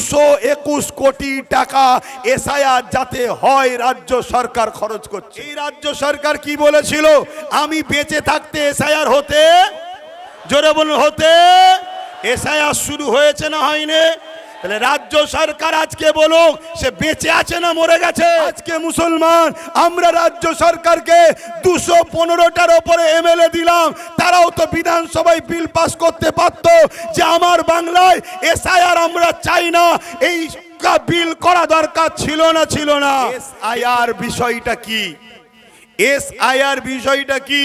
দুশো একুশ কোটি টাকা এসআইআর যাতে হয় রাজ্য সরকার খরচ করছে। এই রাজ্য সরকার কি বলেছিল? আমি বেঁচে থাকতে এসআইআর হতে, জোরে বলুন, হতে, এসআইআর শুরু হয়েছে না হয়নি? তাহলে রাজ্য সরকার আজকে বলুক সে বেঁচে আছে না মরে গেছে? আজকে মুসলমান আমরা রাজ্য সরকারকে দুশো পনেরোটার ওপরে এমএলএ দিলাম। তারাও তো বিধানসভায় বিল পাস করতে পারত যে আমার বাংলায় এসআইআর আমরা চাই না। এই বিল করা দরকার ছিল না ছিল না। এসআইআর বিষয়টা কি? এসআইআর বিষয়টা কি?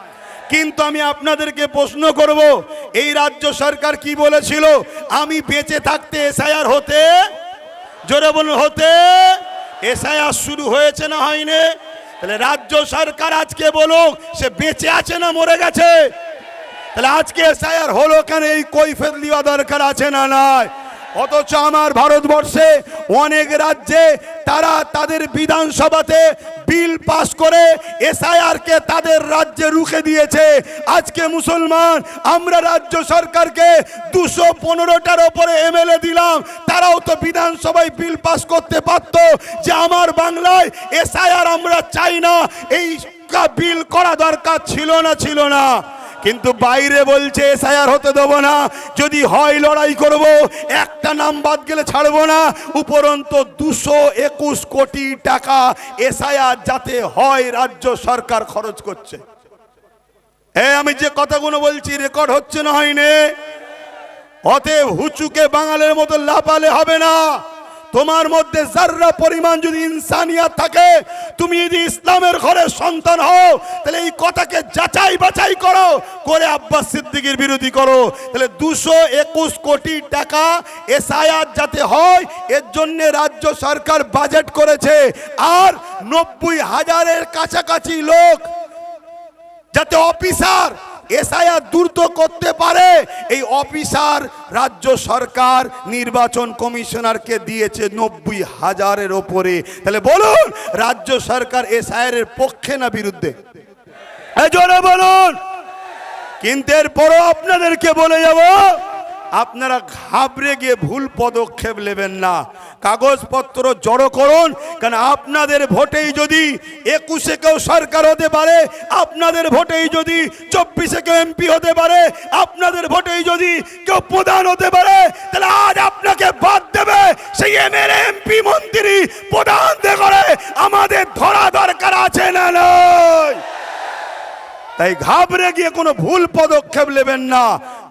কিন্তু আমি আপনাদেরকে প্রশ্ন করব, এই রাজ্য সরকার কি বলেছিল? আমি বেঁচে থাকতে এসআইআর হতে, জোরে বলুন, হতে এসআইআর শুরু হয়েছে না হয়নি? তাহলে রাজ্য সরকার আজকে বলুক, সে বেঁচে আছে না মরে গেছে? তাহলে আজকে এসআইআর হলো কেন? এই কৈফের দেওয়া দরকার আছে না নাই? অথচ আমার ভারতবর্ষে অনেক রাজ্যে তারা তাদের বিধানসভাতে বিল পাস করে এসআইআর কে তাদের রাজ্যে রুখে দিয়েছে। আজকে মুসলমান, আমরা রাজ্য সরকারকে দুশো পনেরোটার ওপরে এমএলএ দিলাম। তারাও তো বিধানসভায় বিল পাস করতে পারত যে আমার বাংলায় এসআইআর আমরা চাই না। এই বিল করা দরকার ছিল না ছিল না। কিন্তু বাইরে বলছে, এসআইআর হতে দেবো না। যদি হয় লড়াই করব, একটা নাম বাদ গেলে ছাড়বো না। উপরন্ত দুশো একুশ কোটি টাকা এসআইআর যাতে হয় রাজ্য সরকার খরচ করছে। হ্যাঁ আমি যে কথাগুলো বলছি রেকর্ড হচ্ছে না হয়নি। অতএব হুচুকে বাঙালের মতো লাপালে হবে না। তোমার মধ্যে যার্রা পরিমাণ যদি ইনসানিয়াত থাকে, তুমি যদি ইসলামের ঘরের সন্তান হও, তাহলে এই কথাকে যাচাই বাছাই করো, করে আব্বাস সিদ্দিকের বিরোধী করো। তাহলে দুশো একুশ কোটি টাকা এসআইআর যাতে হয়, এর জন্যে রাজ্য সরকার বাজেট করেছে। আর নব্বই হাজারের কাছাকাছি লোক, যাতে অফিসার এসআইআর দ্রুত করতে পারে, এই অফিসার রাজ্য সরকার নির্বাচন কমিশনারকে দিয়েছে নব্বই হাজারের ওপরে। তাহলে বলুন, রাজ্য সরকার এসআইআর এর পক্ষে না বিরুদ্ধে? বলুন। কিন্তু এরপরও আপনাদেরকে বলে যাব আপনারা ঘাবড়ে গিয়ে ভুল পদক্ষেপ নেবেন না। কাগজপত্র জড়ো করুন, কারণ আপনাদের ভোটেই যদি একুশে কেউ সরকার হতে পারে, আপনাদের ভোটেই যদি চব্বিশে কেউ এমপি হতে পারে, আপনাদের ভোটেই যদি কেউ প্রধান হতে পারে, তাহলে আজ আপনাকে বাদ দেবে সেই এমএলএ, এমপি, মন্ত্রী প্রধান করে আমাদের ধরা দরকার আছে না নয়। তাই ঘাবড়ে গিয়ে কোনো ভুল পদক্ষেপ নেবেন না।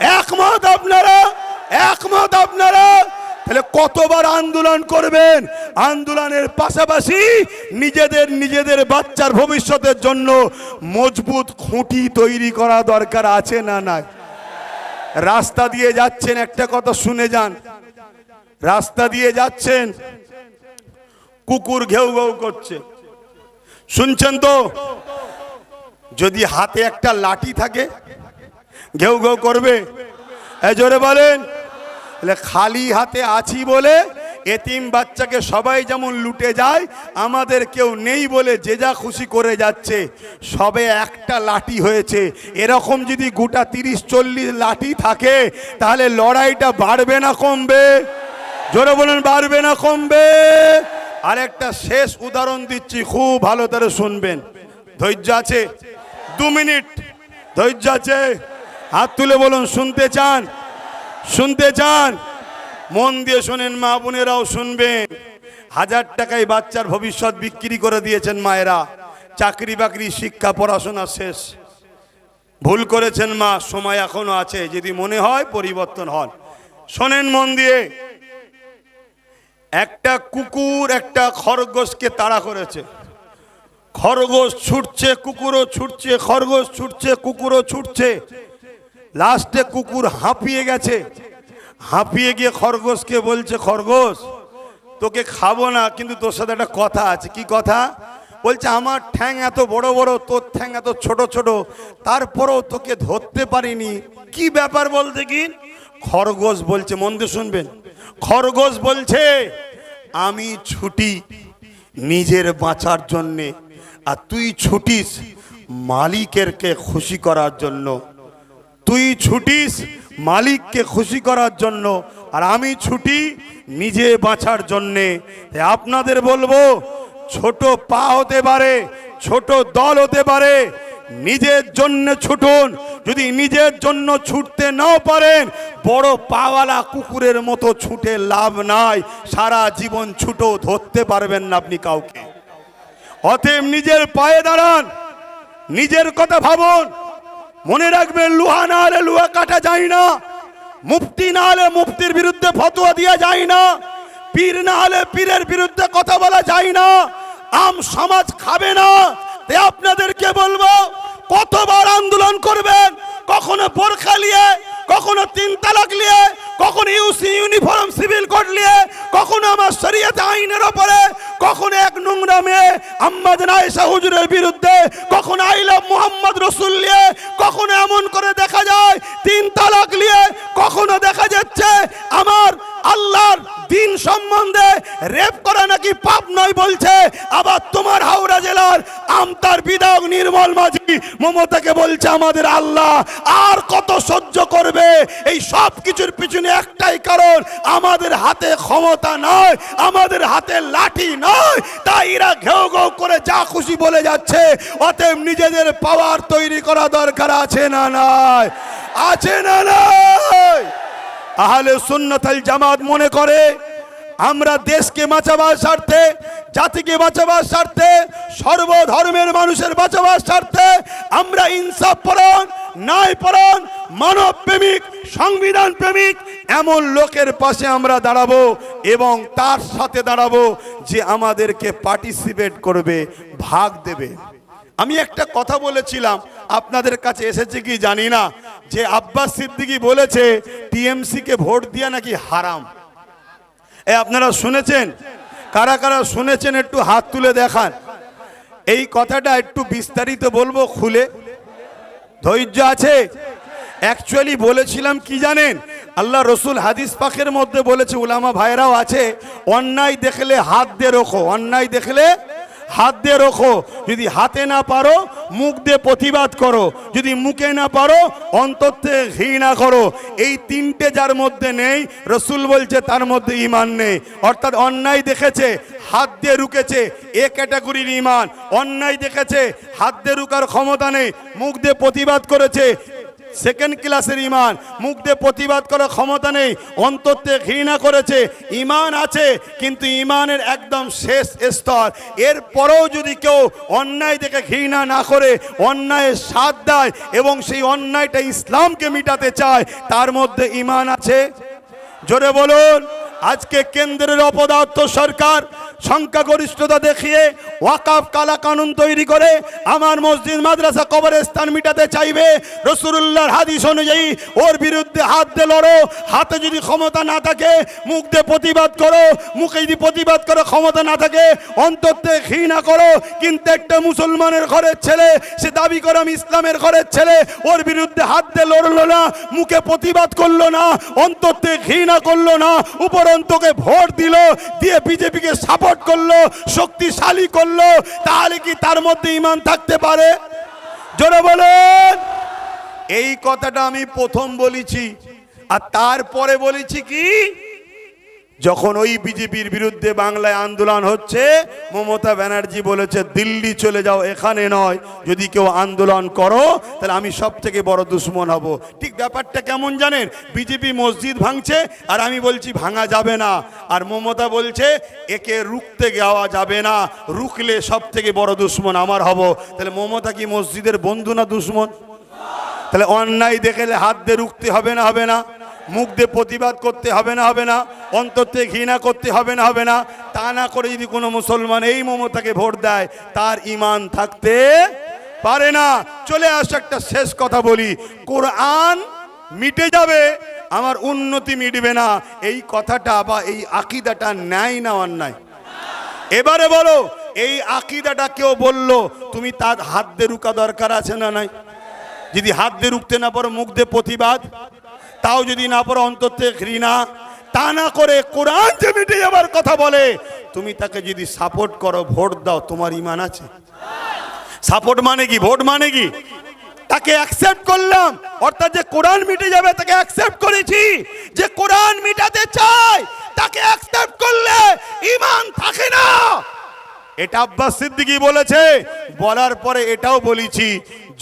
একমত আপনারা? একমত আপনারা? তাহলে কতবার আন্দোলন করবেন? আন্দোলনের পাশাপাশি নিজেদের নিজেদের বাচ্চার ভবিষ্যতের জন্য মজবুত খুঁটি তৈরি করা দরকার আছে না নাই? রাস্তা দিয়ে যাচ্ছেন, একটা কথা শুনে যান। রাস্তা দিয়ে যাচ্ছেন, কুকুর ঘেউ ঘেউ করছে। শুনছেন তো? যদি হাতে একটা লাঠি থাকে ঘেউ ঘেউ করবে। জোরে বলেন। খালি হাতে আছি বলে এতিম বাচ্চাকে সবাই যেমন লুটে যায়, আমাদের কেউ নেই বলে যে যা খুশি করে যাচ্ছে, সবে একটা লাঠি হয়েছে। এরকম যদি গোটা তিরিশ চল্লিশ লাঠি থাকে, তাহলে লড়াইটা বাড়বে না কমবে। জোরে বলুন, বাড়বে না কমবে। আর একটা শেষ উদাহরণ দিচ্ছি, খুব ভালো করে শুনবেন। ধৈর্য আছে। দু মিনিট। ধৈর্য আছে। হাত তুলে বলুন, শুনতে চান? শুনতে চান? মন দিয়ে শোনেন, মা বোনেরাও শুনবেন। হাজার টাকায় বাচ্চার ভবিষ্যৎ বিক্রি করে দিয়েছেন মায়েরা। চাকরি বাকরি, শিক্ষা, পড়াশোনা শেষ। ভুল করেছেন মা, সময় এখনও আছে। যদি মনে হয়, পরিবর্তন হন। শোনেন মন দিয়ে। একটা কুকুর একটা খরগোশকে তাড়া করেছে। খরগোশ ছুটছে, কুকুরও ছুটছে, খরগোশ ছুটছে, কুকুরও ছুটছে। লাস্টে কুকুর হাঁপিয়ে গেছে। হাঁপিয়ে গিয়ে খরগোশকে বলছে, খরগোশ, তোকে খাব না, কিন্তু তোর সাথে একটা কথা আছে। কি কথা? বলছে, আমার ঠ্যাং এত বড় বড়, তোর ঠ্যাং এত ছোট ছোট, তারপরেও তোকে ধরতে পারিনি। কি ব্যাপার বলতে কি খরগোশ বলছে, মন দিয়ে শুনবেন। খরগোশ বলছে, আমি ছুটি নিজের বাঁচার জন্যে, আর তুই ছুটিস মালিকেরকে খুশি করার জন্য। তুই ছুটিস মালিককে খুশি করার জন্য, আর আমি ছুটি নিজে বাঁচার জন্যে। আপনাদের বলব, ছোট পা হতে পারে, ছোট দল হতে পারে, নিজের জন্য ছুটুন। যদি নিজের জন্য ছুটতে নাও পারেন, বড় পাওয়ালা কুকুরের মতো ছুটে লাভ নাই। সারা জীবন ছুটো ধরতে পারবেন না আপনি কাউকে। অতএব নিজের পায়ে দাঁড়ান, নিজের কথা ভাবুন। মনে রাখবেন, লুহা না হলে লুহা কাটা যায় না। মুফতি না হলে মুফতির বিরুদ্ধে ফতোয়া দেওয়া যায় না। পীর না হলে পীরের বিরুদ্ধে কথা বলা যায় না। আম সমাজ খাবে না। তাই আপনাদেরকে বলব, কতবার আন্দোলন করবেন, কখনো বোরখা নিয়ে, কখনো তিন তালাক নিয়ে, কখনো ইউসি ইউনিফর্ম সিভিল কোড নিয়ে, কখনো আমার শরীয়তে আইনের ওপরে কখনো এক নোংরা মেয়ে আম্মাদ আয়েশা হুজুরের বিরুদ্ধে, কখন আইলা মোহাম্মদ রসুল নিয়ে, কখনো এমন করে দেখা যায়, তিন তালাক নিয়ে কখনো দেখা যাচ্ছে, আমার আল্লাহর দিন সম্বন্ধে রেপ করা নাকি পাপ নয় বলছে। আবার তোমার হাওড়া জেলার আমতার বিধায়ক নির্মল মাঝি মমতাকে বলছে, আমাদের আল্লাহ আর কত সহ্য করবে? এই সব কিছুর পিছনে একটাই কারণ, আমাদের হাতে ক্ষমতা নয়, আমাদের হাতে লাঠি নয়। তাই এরা ঘেউ ঘেউ করে যা খুশি বলে যাচ্ছে, অতএব নিজেদের পাওয়ার তৈরি করা দরকার আছে না নয় আছে না নাই? আহলে সুন্নতাল জামাত মনে করে, আমরা দেশকে বাঁচাবার স্বার্থে, জাতিকে বাঁচাবার স্বার্থে, সর্বধর্মের মানুষের বাঁচাবার স্বার্থে আমরা ইনসাফ পরণ ন্যায় পরণ মানব প্রেমিক, সংবিধান প্রেমিক এমন লোকের পাশে আমরা দাঁড়াবো এবং তার সাথে দাঁড়াবো যে আমাদেরকে পার্টিসিপেট করবে, ভাগ দেবে। আমি একটা কথা বলেছিলাম, আপনাদের কাছে এসেছে কি জানি না, যে আব্বাস সিদ্দিকি বলেছে, টিএমসি কে ভোট দিয়া নাকি হারাম। এ আপনারা শুনেছেন? কারা কারা শুনেছেন একটু হাত তুলে দেখান। এই কথাটা একটু বিস্তারিত বলব খুলে। ধৈর্য আছে? অ্যাকচুয়ালি বলেছিলাম কি জানেন? আল্লাহ রসুল হাদিস পাখের মধ্যে বলেছে, উলামা ভাইরাও আছে, অন্যায় দেখলে হাত দিয়ে রোখো, অন্যায় দেখলে হাত দিয়ে রোখো। যদি হাতে না পারো, মুখ দিয়ে প্রতিবাদ করো। যদি মুখে না পারো অন্তর্তে ঘৃণা করো। এই তিনটে যার মধ্যে নেই, রসুল বলছে তার মধ্যে ইমান নেই। অর্থাৎ অন্যায় দেখেছে, হাত দিয়ে রুকেছে এ ক্যাটাগরির ইমান অন্যায় দেখেছে, হাত দিয়ে রুকার ক্ষমতা নেই, মুখ দিয়ে প্রতিবাদ করেছে সেকেন্ড ক্লাসের ইমান। মুখ দিয়ে প্রতিবাদ করার ক্ষমতা নেই। অন্তর্তে ঘৃণা করেছে। ইমান আছে, কিন্তু ইমানের একদম শেষ স্তর। এরপরেও যদি কেউ অন্যায় দেখে ঘৃণা না করে, অন্যায়ের সাথ দেয় এবং সেই অন্যায়টা ইসলামকে মিটাতে চায়, তার মধ্যে ইমান আছে। জোরে বলুন, আজকে কেন্দ্রের অপদার্থ সরকার সংখ্যাগরিষ্ঠতা দেখিয়ে ওয়াকাফ কালা কানুন তৈরি করে আমার মসজিদ মাদ্রাসা কবরস্থান মিটাতে চাইবে। রসুল্লাহর হাদিস অনুযায়ী ওর বিরুদ্ধে হাত দিয়ে লড়ো, হাতে যদি ক্ষমতা না থাকে, মুখ দিয়ে প্রতিবাদ করো, মুখে যদি প্রতিবাদ করো, ক্ষমতা না থাকে, অন্তর ঘৃণা করো। কিন্তু একটা মুসলমানের ঘরের ছেলে, সে দাবি করে আমি ইসলামের ঘরের ছেলে, ওর বিরুদ্ধে হাত দিয়ে লড়লো না, মুখে প্রতিবাদ করল না, অন্তর ঘৃণা করল না, উপরন্তকে ভোট দিল, দিয়ে বিজেপিকে সাপোর্ট করল, শক্তিশালী করল, তাহলে কি তার মধ্যে ইমান থাকতে পারে? জোরে বলেন। এই কথাটা আমি প্রথম বলেছি, আর তারপরে বলেছি কি? যখন ওই বিজেপির বিরুদ্ধে বাংলায় আন্দোলন হচ্ছে, মমতা ব্যানার্জি বলেছে, দিল্লি চলে যাও, এখানে নয়। যদি কেউ আন্দোলন করো, তাহলে আমি সব থেকে বড় দুশ্মন হব। ঠিক ব্যাপারটা কেমন জানেন? বিজেপি মসজিদ ভাঙছে, আর আমি বলছি, ভাঙা যাবে না। আর মমতা বলছে, একে রুখতে যাওয়া যাবে না। রুখলে সব থেকে বড় দুশ্মন আমার হব। তাহলে মমতা কি মসজিদের বন্ধু না দুশ্মন? তাহলে অন্যায় দেখেলে হাত দিয়ে রুখতে হবে না হবে না? মুখ দিয়ে প্রতিবাদ করতে হবে না হবে না। অন্তর থেকে ঘৃণা করতে হবে না হবে না। তা না করে যদি কোনো মুসলমান এই মমতাকে ভোট দেয়, তার ইমান থাকতে পারে না। চলে আসে একটা শেষ কথা বলি। কোরআন মিটে যাবে, আমার উন্নতি মিটবে না। এই কথাটা বা এই আকিদাটা ন্যায় না অন্যায়? এবারে বলো, এই আকিদাটা কেউ বলল, তুমি তার হাত দিয়ে রুকা দরকার আছে না নাই? যদি হাত দিয়ে রুখতে না পারো, মুখ দিয়ে প্রতিবাদ? তাও যদি না পারো অন্তর থেকে ঘৃণা, তা না করে কোরআন যে মিটে যাবার কথা বলে, তুমি তাকে যদি সাপোর্ট করো, ভোট দাও, তোমার ইমান আছে। সাপোর্ট মানে কি? ভোট মানে কি? তাকে অ্যাকসেপ্ট করলাম, অর্থাৎ যে কোরআন মিটে যাবে, তাকে অ্যাকসেপ্ট করেছি। যে কোরআন মিটাতে চাই তাকে অ্যাকসেপ্ট করলে ইমান থাকে না। এটা আব্বাস সিদ্দিকি বলেছে। বলার পরে এটাও বলেছি,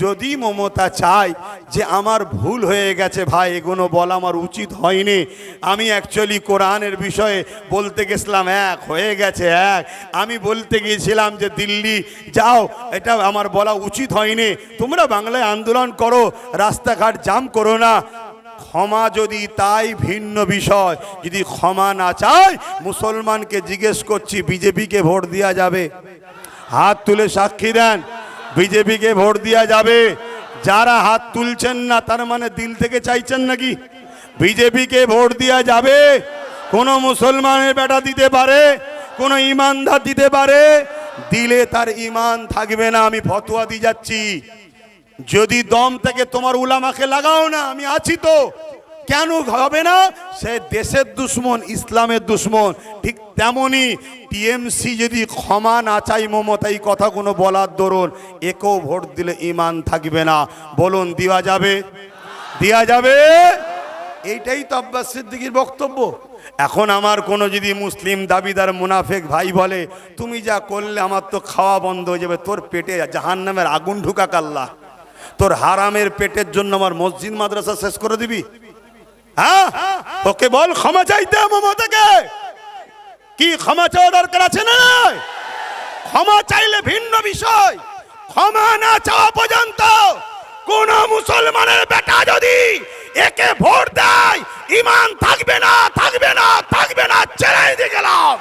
যদি মমতা চায় যে আমার ভুল হয়ে গেছে ভাই, এগুলো বলা আমার উচিত হয়নি। আমি অ্যাকচুয়ালি কোরআনের বিষয়ে বলতে গেছিলাম, এক হয়ে গেছে, এক। আমি বলতে গিয়েছিলাম যে দিল্লি যাও, এটা আমার বলা উচিত হয়নি। তোমরা বাংলায় আন্দোলন করো, রাস্তাঘাট জাম করো না। ক্ষমা যদি তাই ভিন্ন বিষয়, যদি ক্ষমা না চায়, মুসলমানকে জিজ্ঞেস করছি, বিজেপিকে ভোট দেওয়া যাবে? হাত তুলে সাক্ষী দেন, বিজেপিকে ভোট দেওয়া যাবে? যারা হাত তুলছেন না, তার মানে দিল থেকে চাইছেন নাকি? বিজেপিকে ভোট দেওয়া যাবে? কোনো মুসলমানের বেটা দিতে পারে? কোনো ইমানদার দিতে পারে? দিলে তার ইমান থাকবে না, আমি ফতোয়া দিয়ে যাচ্ছি। যদি দম থেকে তোমার উলামাকে লাগাও না, আমি আছি তো। কেন হবে না? সে দেশের দুশ্মন, ইসলামের দুশ্মন। ঠিক তেমনি টিএমসি যদি ক্ষমা না চাই মমতা, এই কথাগুলো বলার দরুন একেও ভোট দিলে ইমান থাকবে না। বলুন, দেওয়া যাবে? দেওয়া যাবে? এইটাই তো আব্বাস সিদ্দিকির বক্তব্য। এখন আমার কোনো যদি মুসলিম দাবিদার মুনাফেক ভাই বলে, তুমি যা করলে আমার তো খাওয়া বন্ধ হয়ে যাবে, তোর পেটে জাহান নামের আগুন ঢুকা কাল্লা তোর হারামের পেটের জন্য আমার মসজিদ মাদ্রাসা শেষ করে দিবি। হ্যাঁ? তোকে বল, ক্ষমা চাইতে মমতাকে। কি, ক্ষমা চাওয়া দরকার আছে না ক্ষমা চাইলে ভিন্ন বিষয়। ক্ষমা না চাওয়া পর্যন্ত কোন মুসলমানের বেটা যদি একে ভোট দেয়, ইমান থাকবে না থাকবে না থাকবে না চ্যালেঞ্জ দিয়ে গেলাম।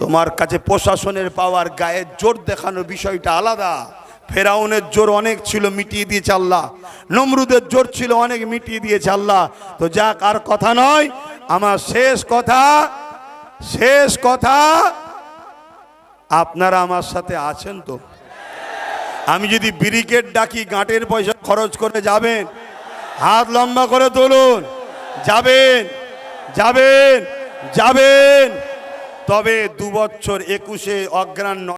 তোমার কাছে প্রশাসনের পাওয়ার গায়ে জোর দেখানোর বিষয়টা আলাদা। ফেরাউনের জোর অনেক ছিল, মিটিয়ে দিয়েছে আল্লাহ। নমরুদের জোর ছিল, অনেক মিটিয়ে দিয়েছে আল্লাহ। তো যাক, আর কথা নয়, আমার শেষ কথা শেষ কথা, আপনারা আমার সাথে আছেন তো? আমি যদি ব্রিকেট ডাকি, গাঁটের পয়সা খরচ করে যাবেন, হাত লম্বা করে তুলুন, যাবেন যাবেন যাবেন। তবে দু বছর একুশে অগ্রাণ